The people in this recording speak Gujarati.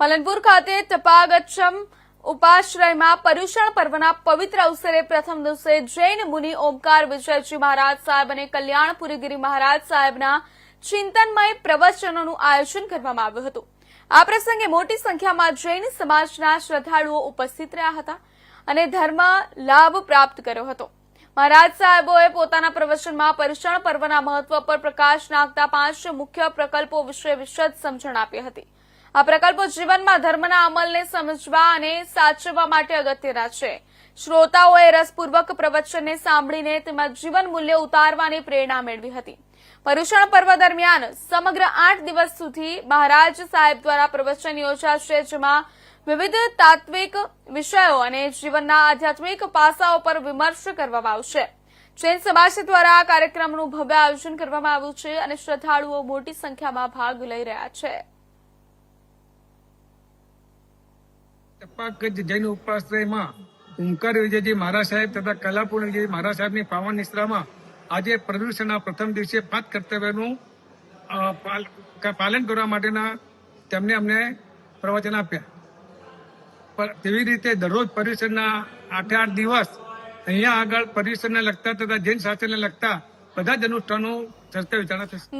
પાલનપુર ખાતે તપાગચ્છમ ઉપાશ્રયમાં પર્યુષણ પર્વના પવિત્ર અવસરે પ્રથમ દિવસે જૈન મુનિ ઓમકાર વિજયજી મહારાજ સાહેબ અને કલ્યાણપુરી ગિરી મહારાજ સાહેબના ચિંતનમય પ્રવચનોનું આયોજન કરવામાં આવ્યું હતું. આ પ્રસંગે મોટી સંખ્યામાં જૈન સમાજના શ્રદ્ધાળુઓ ઉપસ્થિત રહ્યા હતા અને ધર્મ લાભ પ્રાપ્ત કર્યો હતો. મહારાજ સાહેબોએ પોતાના પ્રવચનમાં પર્યુષણ પર્વના મહત્વ પર પ્રકાશ નાખતા પાંચ મુખ્ય પ્રકલ્પો વિશે વિશદ સમજણ આપી હતી. આ પ્રકલ્પો જીવનમાં ધર્મના અમલને સમજવા અને સાચવવા માટે અગત્યના છે. શ્રોતાઓએ રસપૂર્વક પ્રવચનને સાંભળીને તેમાં જીવન મૂલ્ય ઉતારવાની પ્રેરણા મેળવી હતી. પર્યુષણ પર્વ દરમિયાન સમગ્ર આઠ દિવસ સુધી મહારાજ સાહેબ દ્વારા પ્રવચન યોજાશે, જેમાં વિવિધ તાત્વિક વિષયો અને જીવનના આધ્યાત્મિક પાસાઓ પર વિમર્શ કરવામાં આવશે. જૈન સમાજ દ્વારા આ કાર્યક્રમનું ભવ્ય આયોજન કરવામાં આવ્યું છે અને શ્રદ્ધાળુઓ મોટી સંખ્યામાં ભાગ લઈ રહ્યા છે. આજે પ્રદૂષણના પ્રથમ દિવસે પાંચ કર્તવ્યનું પાલન કરવા માટેના તેમને અમને પ્રવચન આપ્યા. તેવી રીતે દરરોજ પર્યુષણના આઠે આઠ દિવસ અહીંયા આગળ પર્યુષણને લગતા તથા જૈન શાસ્ત્રને લગતા બધા જ અનુષ્ઠાનો ચર્ચા વિચારણા થશે.